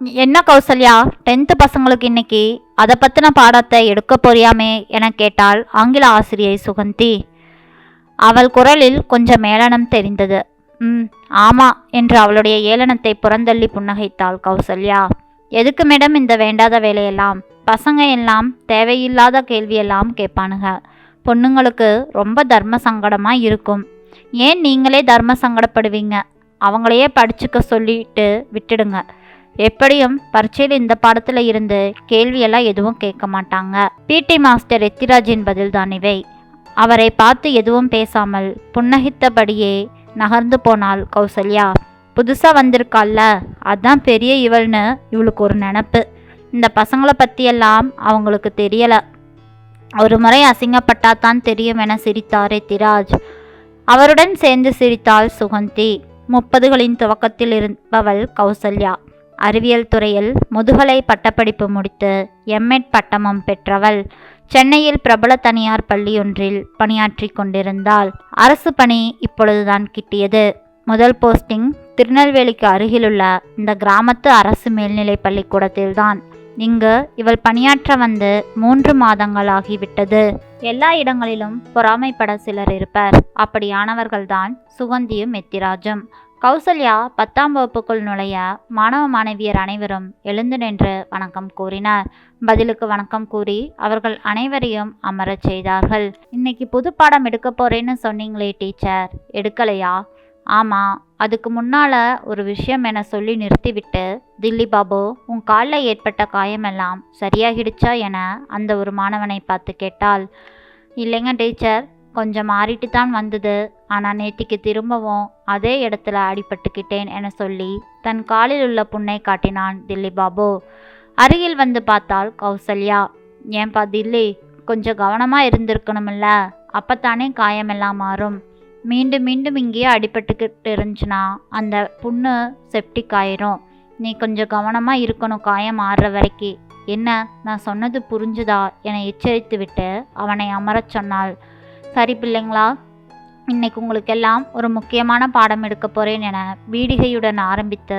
என்ன கௌசல்யா? டென்த்து பசங்களுக்கு இன்னைக்கு அதை பற்றின பாடத்தை எடுக்க போறியாமே என கேட்டாள் ஆங்கில ஆசிரியை சுகந்தி. அவள் குரலில் கொஞ்சம் மேளனம் தெரிந்தது. ம் ஆமா என்று அவளுடைய ஏளனத்தை புறந்தள்ளி புன்னகைத்தாள் கௌசல்யா. எதுக்கு மேடம் இந்த வேண்டாத வேலையெல்லாம்? பசங்க எல்லாம் தேவையில்லாத கேள்வியெல்லாம் கேட்பானுங்க. பொண்ணுங்களுக்கு ரொம்ப தர்ம சங்கடமாக இருக்கும். ஏன் நீங்களே தர்ம சங்கடப்படுவீங்க? அவங்களையே படிச்சுக்க சொல்லிட்டு விட்டுடுங்க. எப்படியும் பரீட்சையில் இந்த பாடத்தில் இருந்து கேள்வியெல்லாம் எதுவும் கேட்க மாட்டாங்க. பிடி மாஸ்டர் எத்திராஜின் பதில்தான் இவை. அவரை பார்த்து எதுவும் பேசாமல் புன்னகித்தபடியே நகர்ந்து போனாள் கௌசல்யா. புதுசாக வந்திருக்கால்ல அதான் பெரிய இவள்னு இவளுக்கு ஒரு நினப்பு. இந்த பசங்களை பற்றியெல்லாம் அவங்களுக்கு தெரியலை. ஒரு முறை அசிங்கப்பட்டாதான் தெரியும் என சிரித்தார் எத்திராஜ் அவருடன் சேர்ந்து சிரித்தாள் சுகந்தி. முப்பதுகளின் துவக்கத்தில் இருப்பவள் கௌசல்யா. அறிவியல் துறையில் முதுகலை பட்டப்படிப்பு முடித்து எம்எட் பட்டமும் பெற்றவள். சென்னையில் பிரபல தனியார் பள்ளியொன்றில் பணியாற்றி கொண்டிருந்தாள். அரசு பணி இப்பொழுதுதான் கிட்டியது. முதல் போஸ்டிங் திருநெல்வேலிக்கு அருகிலுள்ள இந்த கிராமத்து அரசு மேல்நிலை பள்ளிக்கூடத்தில்தான். இங்கு இவள் பணியாற்ற வந்து மூன்று மாதங்களாகிவிட்டது. எல்லா இடங்களிலும் பொறாமைப்பட சிலர் இருப்பர். அப்படியானவர்கள்தான் சுகந்தியும் எத்திராஜும் கௌசல்யா பத்தாம் வகுப்புக்குள் நுழைய மாணவ மாணவியர் அனைவரும் எழுந்து நின்று வணக்கம் கூறினார். பதிலுக்கு வணக்கம் கூறி அவர்கள் அனைவரையும் அமரச் செய்தார்கள். இன்னைக்கு புது பாடம் எடுக்க போறேன்னு சொன்னீங்களே டீச்சர். எடுக்கலையா? ஆமாம் அதுக்கு முன்னால் ஒரு விஷயம் என சொல்லி நிறுத்திவிட்டு தில்லி பாபு உன் காலில் ஏற்பட்ட காயமெல்லாம் சரியாகிடுச்சா என அந்த ஒரு மாணவனை பார்த்து கேட்டாள். இல்லைங்க டீச்சர் கொஞ்சம் மாறிட்டு தான் வந்தது. ஆனால் நேத்திக்கு திரும்பவும் அதே இடத்துல அடிபட்டுக்கிட்டேன் என சொல்லி தன் காலில் உள்ள புண்ணை காட்டினான் தில்லி பாபு. அருகில் வந்து பார்த்தால் கௌசல்யா ஏன்பா தில்லி கொஞ்சம் கவனமாக இருந்திருக்கணும்ல? அப்பத்தானே காயமெல்லாம் மாறும். மீண்டும் மீண்டும் இங்கேயே அடிபட்டுக்கிட்டு இருந்துச்சுன்னா அந்த புண்ணு செப்டிக் ஆயிரும். நீ கொஞ்சம் கவனமாக இருக்கணும் காயம் ஆடுற வரைக்கும் என்ன நான் சொன்னது புரிஞ்சுதா? என எச்சரித்து விட்டு அவனை அமரச் சொன்னாள். சரி பிள்ளைங்களா இன்னைக்கு உங்களுக்கெல்லாம் ஒரு முக்கியமான பாடம் எடுக்க போகிறேன் என பீடிகையுடன் ஆரம்பித்து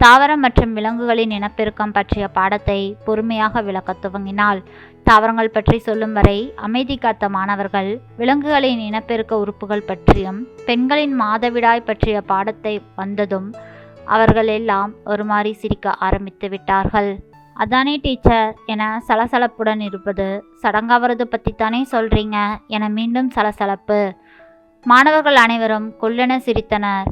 தாவரம் மற்றும் விலங்குகளின் இனப்பெருக்கம் பற்றிய பாடத்தை பொறுமையாக விளக்கத் துவங்கினால் தாவரங்கள் பற்றி சொல்லும் வரை அமைதி காத்த மாணவர்கள் விலங்குகளின் இனப்பெருக்க உறுப்புகள் பற்றியும் பெண்களின் மாதவிடாய் பற்றிய பாடத்தை வந்ததும் அவர்கள் எல்லாம் ஒரு மாதிரி சிரிக்க ஆரம்பித்து விட்டார்கள். அதானே டீச்சர் என சலசலப்புடன் இருப்பது சடங்காவது தானே சொல்கிறீங்க என மீண்டும் சலசலப்பு. மாணவர்கள் அனைவரும் கொல்லென சிரித்தனர்.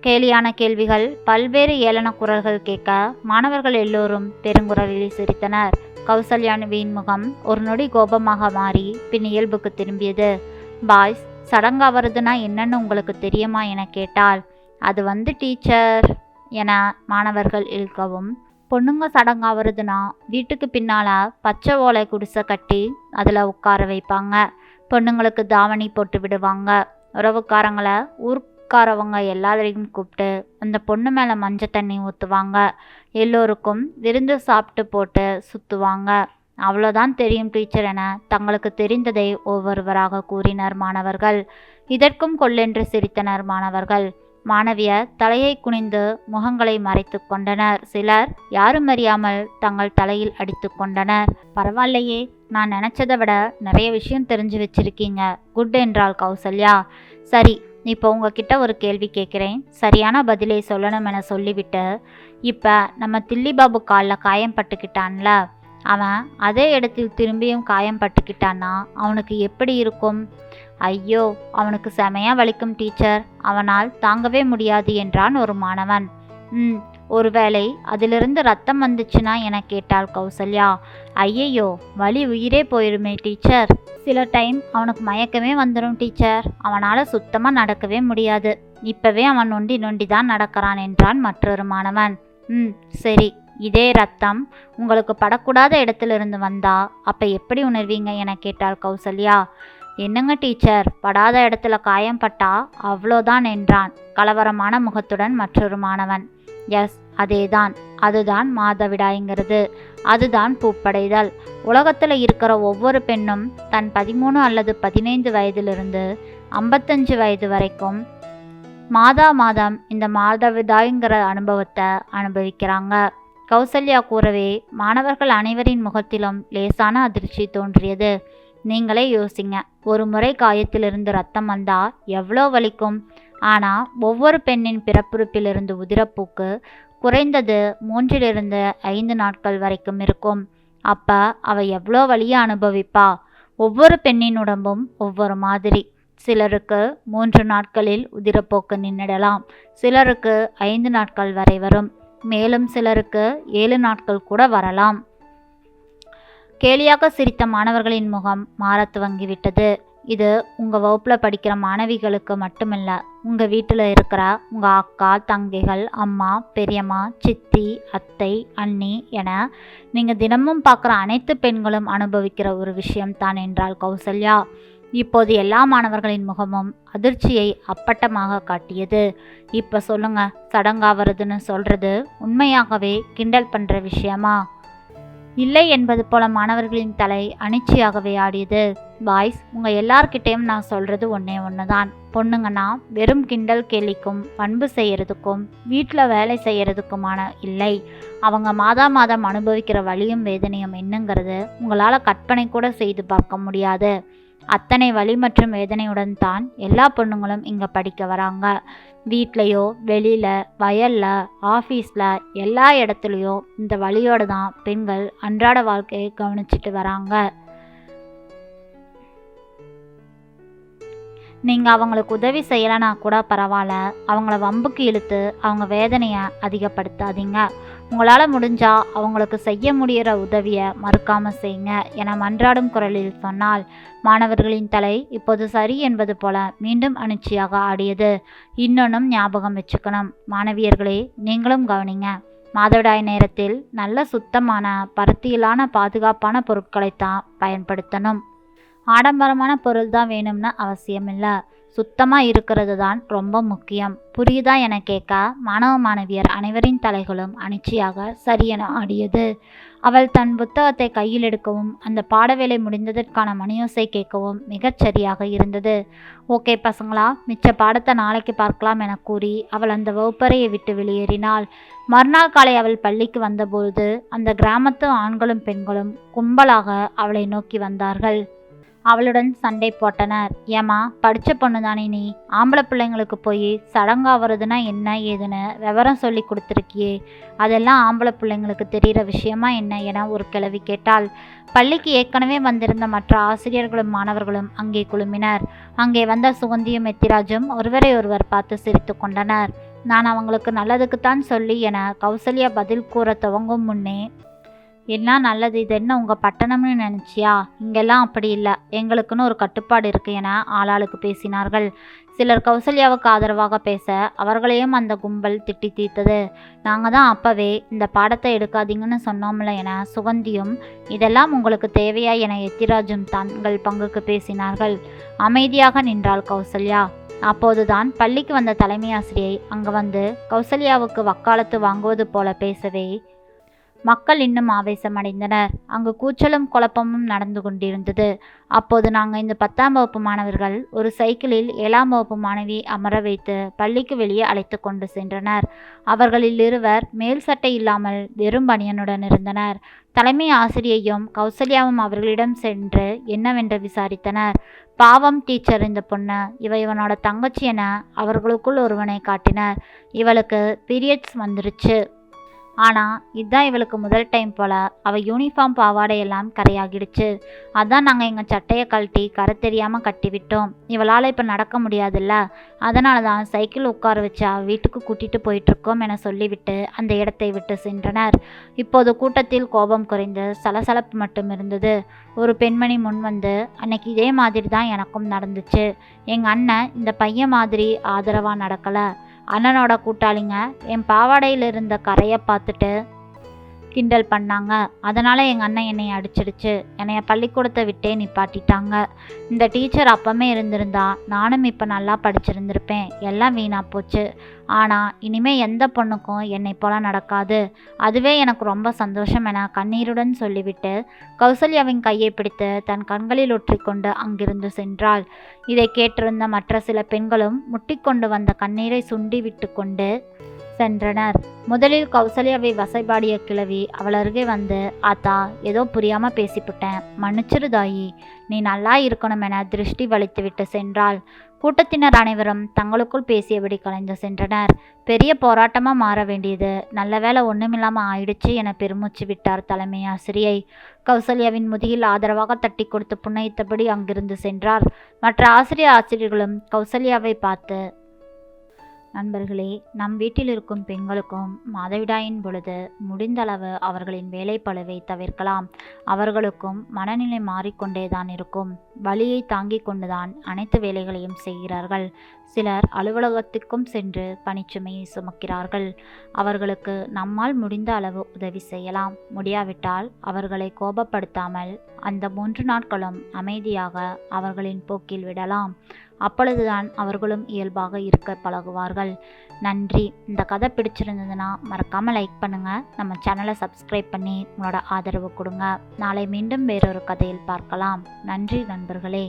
கேலியான கேள்விகள் பல்வேறு ஏளன குரல்கள் கேட்க மாணவர்கள் எல்லோரும் பெருங்குரலில் சிரித்தனர். கௌசல்யானுவின் முகம் ஒரு நொடி கோபமாக மாறி பின் இயல்புக்கு திரும்பியது. பாய்ஸ் சடங்காவதுனா என்னன்னு உங்களுக்கு தெரியுமா? என கேட்டால் அது வந்து டீச்சர் என மாணவர்கள் இழுக்கவும் பொண்ணுங்க சடங்காவதுனா வீட்டுக்கு பின்னால் பச்சை ஓலை குடிசை கட்டி அதில் உட்கார வைப்பாங்க. பொண்ணுங்களுக்கு தாவணி போட்டு விடுவாங்க. உறவுக்காரங்களை ஊர்க்காரவங்க எல்லாரையும் கூப்பிட்டு அந்த பொண்ணு மேலே மஞ்சள் தண்ணி ஊற்றுவாங்க எல்லோருக்கும் விருந்து சாப்பிட்டு போட்டு சுற்றுவாங்க அவ்வளோதான் தெரியும் டீச்சர் என தங்களுக்கு தெரிந்ததை ஒவ்வொருவராக கூறினர் மாணவர்கள். இதற்கும் கொள்ளென்று சிரித்தனர் மாணவர்கள். மாணவியர் தலையை குனிந்து முகங்களை மறைத்து கொண்டனர். சிலர் யாரும் அறியாமல் தங்கள் தலையில் அடித்து கொண்டனர். பரவாயில்லையே நான் நினச்சதை விட நிறைய விஷயம் தெரிஞ்சு வச்சிருக்கீங்க. குட் என்றாள் கௌசல்யா. சரி இப்போ உங்ககிட்ட ஒரு கேள்வி கேட்குறேன். சரியான பதிலை சொல்லணும் என சொல்லிவிட்டு இப்போ நம்ம தில்லிபாபு காலில் காயம் பட்டுக்கிட்டான்ல. அவன் அதே இடத்தில் திரும்பியும் காயம் பட்டுக்கிட்டான்னா அவனுக்கு எப்படி இருக்கும்? ஐயோ அவனுக்கு செமையாக வலிக்கும் டீச்சர் அவனால் தாங்கவே முடியாது என்றான் ஒரு மாணவன். ம் ஒருவேளை அதிலிருந்து ரத்தம் வந்துச்சுன்னா என கேட்டாள் கௌசல்யா. ஐயையோ வலி உயிரே போயிருமே டீச்சர். சில டைம் அவனுக்கு மயக்கமே வந்துடும் டீச்சர். அவனால் சுத்தமாக நடக்கவே முடியாது. இப்பவே அவன் நொண்டி நொண்டி தான் நடக்கிறான் என்றான் மற்றொரு மாணவன். ம் சரி. இதே ரத்தம் உங்களுக்கு படக்கூடாத இடத்திலிருந்து வந்தா அப்போ எப்படி உணர்வீங்க? என கேட்டாள் கௌசல்யா. என்னங்க டீச்சர்? படாத இடத்துல காயம் பட்டா அவ்வளோதான் என்றான் கலவரமான முகத்துடன் மற்றொரு மாணவன். எஸ் அதேதான் அதுதான் மாதவிடாய்ங்கிறது. அதுதான் பூப்படைதல். உலகத்தில் இருக்கிற ஒவ்வொரு பெண்ணும் தன் பதிமூணு அல்லது பதினைந்து வயதிலிருந்து ஐம்பத்தஞ்சு வயது வரைக்கும் மாதா மாதம் இந்த மாதவிடாய்ங்கிற அனுபவத்தை அனுபவிக்கிறாங்க. கௌசல்யா கூறவே மாணவர்கள் அனைவரின் முகத்திலும் லேசான அதிர்ச்சி தோன்றியது. நீங்களே யோசிங்க ஒரு முறை காயத்திலிருந்து ரத்தம் வந்தா எவ்வளோ வலிக்கும்? ஆனால் ஒவ்வொரு பெண்ணின் பிறப்புறுப்பிலிருந்து உதிரப்பூக்கு குறைந்தது மூன்றிலிருந்து ஐந்து நாட்கள் வரைக்கும் இருக்கும். அப்ப அவ எவ்வளோ வழியை அனுபவிப்பா? ஒவ்வொரு பெண்ணின் உடம்பும் ஒவ்வொரு மாதிரி. சிலருக்கு மூன்று நாட்களில் உதிரப்போக்கு நின்றிடலாம். சிலருக்கு ஐந்து நாட்கள் வரை வரும். மேலும் சிலருக்கு ஏழு நாட்கள் கூட வரலாம். கேலியாக சிரித்த மாணவர்களின் முகம் மாறத் துவங்கிவிட்டது. இது உங்கள் வகுப்பில் படிக்கிற மாணவிகளுக்கு மட்டுமில்ல உங்கள் வீட்டில் இருக்கிற உங்கள் அக்கா தங்கைகள் அம்மா பெரியம்மா சித்தி அத்தை அண்ணி என நீங்கள் தினமும் பார்க்குற அனைத்து பெண்களும் அனுபவிக்கிற ஒரு விஷயம்தான் என்றால் கௌசல்யா. இப்போது எல்லா மாணவர்களின் முகமும் அதிர்ச்சியை அப்பட்டமாக காட்டியது. இப்போ சொல்லுங்க சடங்காவதுன்னு சொல்கிறது உண்மையாகவே கிண்டல் பண்ணுற விஷயமா? இல்லை என்பது போல மாணவர்களின் தலை அனிச்சையாகவே ஆடியது. பாய்ஸ் உங்கள் எல்லார்கிட்டேயும் நான் சொல்கிறது ஒன்றே ஒன்று தான் பொண்ணுங்கன்னா வெறும் கிண்டல் கேலிக்கும் பண்பு செய்யறதுக்கும் வீட்டில் வேலை செய்யறதுக்குமான இல்லை. அவங்க மாதா மாதம் அனுபவிக்கிற வலியும் வேதனையும் என்னங்கிறது உங்களால் கற்பனை கூட செய்து பார்க்க முடியாது. அத்தனை வலி மற்றும் வேதனையுடன் தான் எல்லா பொண்ணுங்களும் இங்கே படிக்க வராங்க. வீட்லேயோ வெளியில் வயலில் ஆஃபீஸில் எல்லா இடத்துலையும் இந்த வழியோடு தான் பெண்கள் அன்றாட வாழ்க்கையை கவனிச்சிட்டு வராங்க. நீங்கள் அவங்களுக்கு உதவி செய்யலைனா கூட பரவாயில்ல. அவங்கள வம்புக்கு இழுத்து அவங்க வேதனையை அதிகப்படுத்தாதீங்க. உங்களால் முடிஞ்சால் அவங்களுக்கு செய்ய முடிகிற உதவியை மறுக்காமல் செய்யுங்க என மன்றாடும் குரலில் சொன்னால் மாணவர்களின் தலை இப்போது சரி என்பது போல மீண்டும் அனிச்சையாக ஆடியது. இன்னொன்னும் ஞாபகம் வச்சுக்கணும். மாணவியர்களே நீங்களும் கவனிங்க. மாதவிடாய் நேரத்தில் நல்ல சுத்தமான பருத்தியிலான பாதுகாப்பான பொருட்களைத்தான் பயன்படுத்தணும். ஆடம்பரமான பொருள் தான் வேணும்னு அவசியம் இல்லை சுத்தமாக இருக்கிறது தான் ரொம்ப முக்கியம். புரியுதா என கேட்க மாணவ மாணவியர் அனைவரின் தலைகளும் அனிச்சையாக சரியென ஆடியது. அவள் தன் புத்தகத்தை கையில் எடுக்கவும் அந்த பாடவேலை முடிந்ததற்கான மணியோசை கேட்கவும் மிகச் சரியாக இருந்தது. ஓகே பசங்களா மிச்ச பாடத்தை நாளைக்கு பார்க்கலாம் என கூறி அவள் அந்த வகுப்பறையை விட்டு வெளியேறினாள். மறுநாள் காலை அவள் பள்ளிக்கு வந்தபொழுது அந்த கிராமத்து ஆண்களும் பெண்களும் கும்பலாக அவளை நோக்கி வந்தார்கள். அவளுடன் சண்டை போட்டனர். ஏமா படித்த பொண்ணு தானே நீ? ஆம்பளை பிள்ளைங்களுக்கு போய் சடங்காகிறதுனா என்ன ஏதுன்னு விவரம் சொல்லி கொடுத்துருக்கியே. அதெல்லாம் ஆம்பளை பிள்ளைங்களுக்கு தெரிகிற விஷயமா என்ன என ஒரு கிழவி கேட்டாள். பள்ளிக்கு ஏற்கனவே வந்திருந்த மற்ற ஆசிரியர்களும் மாணவர்களும் அங்கே குழுமினர். அங்கே வந்த சுகந்தியும் எத்திராஜும் ஒருவரை ஒருவர் பார்த்து சிரித்து கொண்டனர். நான் அவங்களுக்கு நல்லதுக்குத்தான் சொல்லி என கௌசல்யா பதில் கூற துவங்கும் முன்னே எல்லாம் நல்லது? இது என்ன உங்கள் பட்டணம்னு நினச்சியா? இங்கெல்லாம் அப்படி இல்லை. எங்களுக்குன்னு ஒரு கட்டுப்பாடு இருக்குது என ஆளாளுக்கு பேசினார்கள். சிலர் கௌசல்யாவுக்கு ஆதரவாக பேச அவர்களையும் அந்த கும்பல் திட்டி தீர்த்தது. நாங்கள் தான் அப்போவே இந்த பாடத்தை எடுக்காதீங்கன்னு சொன்னோம்ல என சுகந்தியும் இதெல்லாம் உங்களுக்கு தேவையா என எத்திராஜும் தங்கள் பங்குக்கு பேசினார்கள். அமைதியாக நின்றாள் கௌசல்யா. அப்போதுதான் பள்ளிக்கு வந்த தலைமை ஆசிரியை அங்கு வந்து கௌசல்யாவுக்கு வக்காலத்து வாங்குவது போல பேசவே மக்கள் இன்னும் ஆவேசமடைந்தனர். அங்கு கூச்சலும் குழப்பமும் நடந்து கொண்டிருந்தது. அப்போது நாங்கள் இந்த பத்தாம் வகுப்பு மாணவர்கள் ஒரு சைக்கிளில் ஏழாம் வகுப்பு மாணவி அமர வைத்து பள்ளிக்கு வெளியே அழைத்து கொண்டு சென்றனர். அவர்களில் இருவர் மேல் சட்டை இல்லாமல் வெறும் பணியனுடன் இருந்தனர். தலைமை ஆசிரியையும் கௌசல்யாவும் அவர்களிடம் சென்று என்னவென்று விசாரித்தனர். பாவம் டீச்சர் இந்த பொண்ணு. இவ இவனோட தங்கச்சி என அவர்களுக்குள் ஒருவனை காட்டினர். இவளுக்கு பீரியட்ஸ் வந்துருச்சு. ஆனால் இதுதான் இவளுக்கு முதல் டைம் போல். அவள் யூனிஃபார்ம் பாவாடையெல்லாம் கரையாகிடுச்சு. அதான் நாங்கள் எங்கள் சட்டையை கழட்டி கரை தெரியாமல் கட்டிவிட்டோம். இவளால் இப்போ நடக்க முடியாதுல்ல. அதனால தான் சைக்கிள் உட்கார வச்சு அவள் வீட்டுக்கு கூட்டிகிட்டு போயிட்டுருக்கோம் என சொல்லிவிட்டு அந்த இடத்தை விட்டு சென்றனர். இப்போது கூட்டத்தில் கோபம் குறைந்து சலசலப்பு மட்டும் இருந்தது. ஒரு பெண்மணி முன் வந்து அன்னைக்கு இதே மாதிரி தான் எனக்கும் நடந்துச்சு. எங்கள் அண்ணன் இந்த பையன் மாதிரி ஆதரவாக நடக்கலை. அண்ணனோட கூட்டாளிங்க என் பாவாடையில் இருந்த கரையை பார்த்துட்டு கிண்டல் பண்ணாங்க. அதனால் எங்கள் அண்ணன் என்னை அடிச்சிடுச்சு. என்னைய பள்ளிக்கூடத்தை விட்டே நிப்பாட்டிட்டாங்க. இந்த டீச்சர் அப்பமே இருந்திருந்தா நானும் இப்போ நல்லா படிச்சிருந்திருப்பேன். எல்லாம் வீணாக போச்சு. ஆனால் இனிமேல் எந்த பொண்ணுக்கும் என்னை போல நடக்காது. அதுவே எனக்கு ரொம்ப சந்தோஷம் என கண்ணீருடன் சொல்லிவிட்டு கௌசல்யாவின் கையை பிடித்து தன் கண்களில் ஒற்றிக்கொண்டு அங்கிருந்து சென்றாள். இதை கேட்டிருந்த மற்ற சில பெண்களும் முட்டிக்கொண்டு வந்த கண்ணீரை சுண்டி விட்டு கொண்டு சென்றனர். முதலில் கௌசல்யாவை வசைபாடிய கிழவி அவள் அருகே வந்து ஆத்தா ஏதோ புரியாம பேசிப்புட்டேன் மன்னிச்சிரு தாயி. நீ நல்லா இருக்கணும் என திருஷ்டி வலித்துவிட்டு சென்றாள். கூட்டத்தினர் அனைவரும் தங்களுக்குள் பேசியபடி கலைந்து சென்றனர். பெரிய போராட்டமாக மாற வேண்டியது. நல்ல வேலை ஒன்றுமில்லாமல் ஆயிடுச்சு என பெருமூச்சு விட்டார் தலைமை ஆசிரியை. கௌசல்யாவின் முதுகில் ஆதரவாக தட்டி கொடுத்து புன்னைத்தபடி அங்கிருந்து சென்றார். மற்ற ஆசிரியர் ஆசிரியர்களும் கௌசல்யாவை பார்த்து நண்பர்களே நம் வீட்டில் இருக்கும் பெண்களுக்கும் மாதவிடாயின் பொழுது முடிந்தளவு அவர்களின் வேலைப்பளுவை தவிர்க்கலாம். அவர்களுக்கும் மனநிலை மாறிக்கொண்டே தான் இருக்கும். வலியை தாங்கிக் கொண்டுதான் அனைத்து வேலைகளையும் செய்கிறார்கள். சிலர் அலுவலகத்துக்கும் சென்று பணிச்சுமையை சுமக்கிறார்கள். அவர்களுக்கு நம்மால் முடிந்த அளவு உதவி செய்யலாம். முடியாவிட்டால் அவர்களை கோபப்படுத்தாமல் அந்த மூன்று நாட்களும் அமைதியாக அவர்களின் போக்கில் விடலாம். அப்பொழுதுதான் அவர்களும் இயல்பாக இருக்க பழகுவார்கள். நன்றி. இந்த கதை பிடிச்சிருந்ததுன்னா மறக்காமல் லைக் பண்ணுங்கள் நம்ம சேனலை சப்ஸ்கிரைப் பண்ணி உங்களோட ஆதரவு கொடுங்க. நாளை மீண்டும் வேறொரு கதையில் பார்க்கலாம். நன்றி நண்பர்களே.